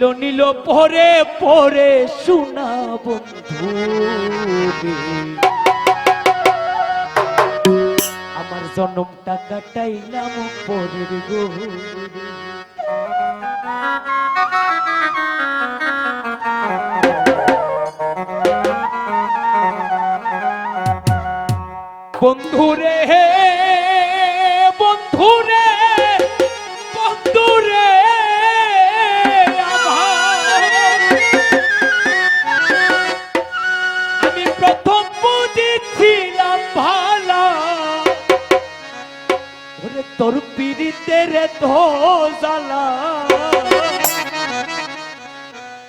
নিল নিল পরে পরে শোনা বন্ধু। আমার জন্মটা কাটাইলাম পরের গো বন্ধুরে হে বন্ধুরে বন্ধুরে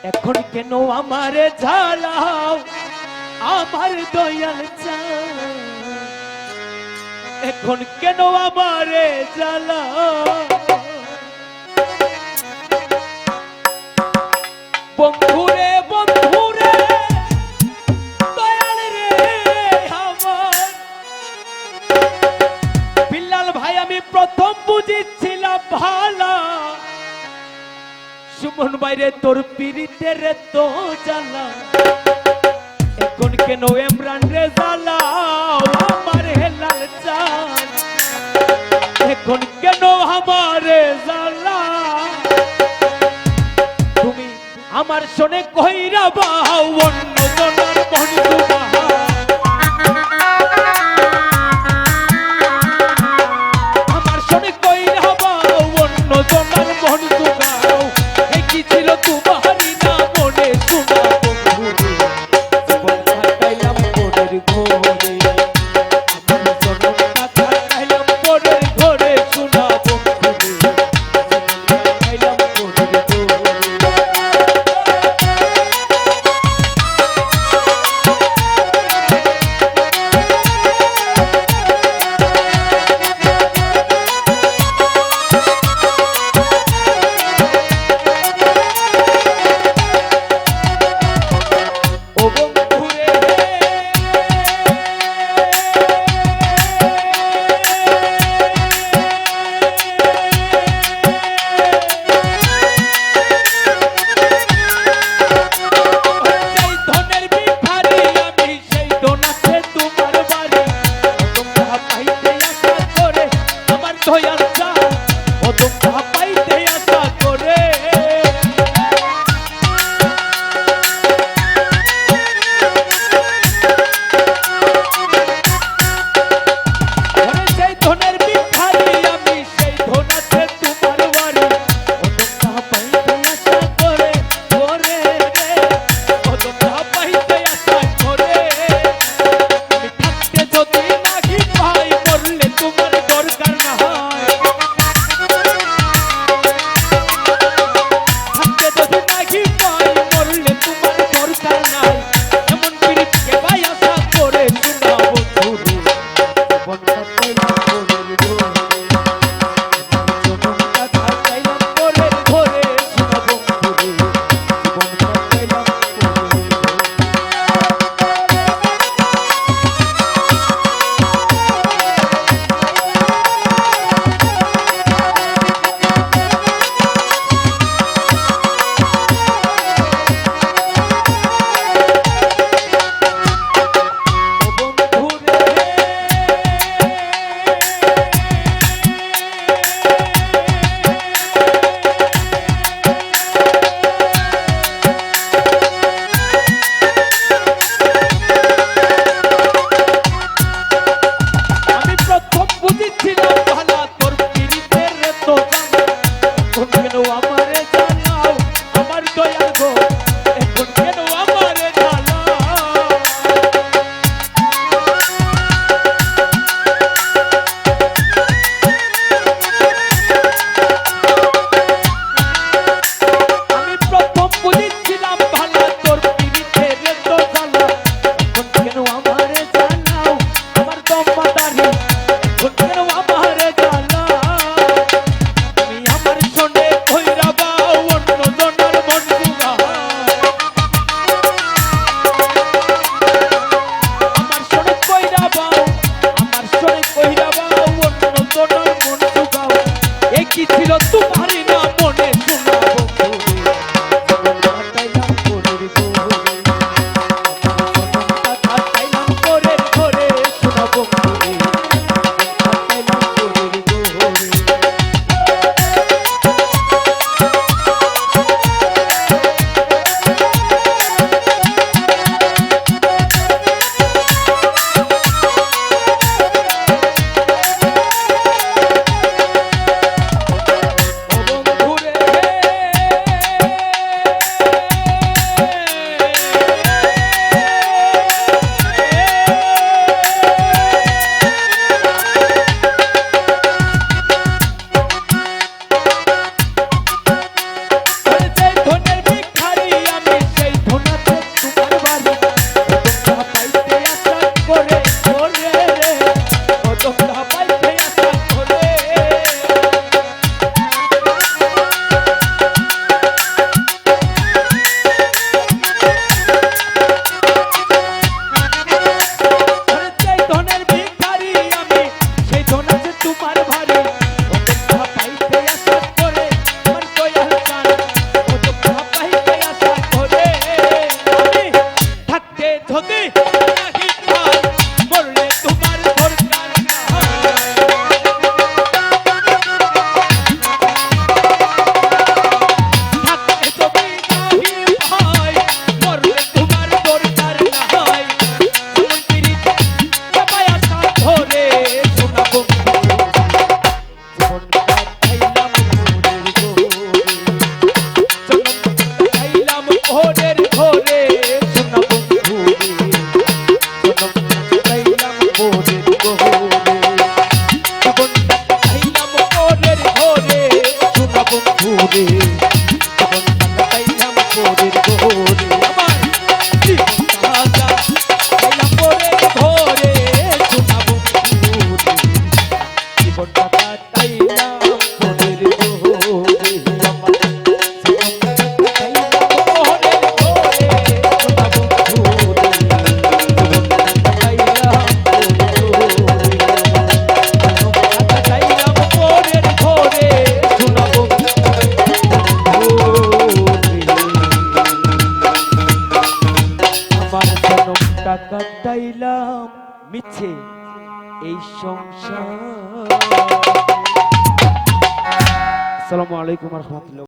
এখন কেন আমার ঝালাও আমার দয়াল এখন কেন আমার জ্বালা বন্ধুরে সুমন বাইরে তোর পিড়িতে রে তো জ্বালা। এখন কেন এমরান রে আমার হেলাল এখন কেন তুমি আমার শোনে কইরা বাহাও অন্য জনার বন্ধু আমার শোনে কইরা বাহাও অন্য জনার พย yo tú hold it. মিছে এই সংসার। আসসালামু আলাইকুম রহমতুল্লাহ।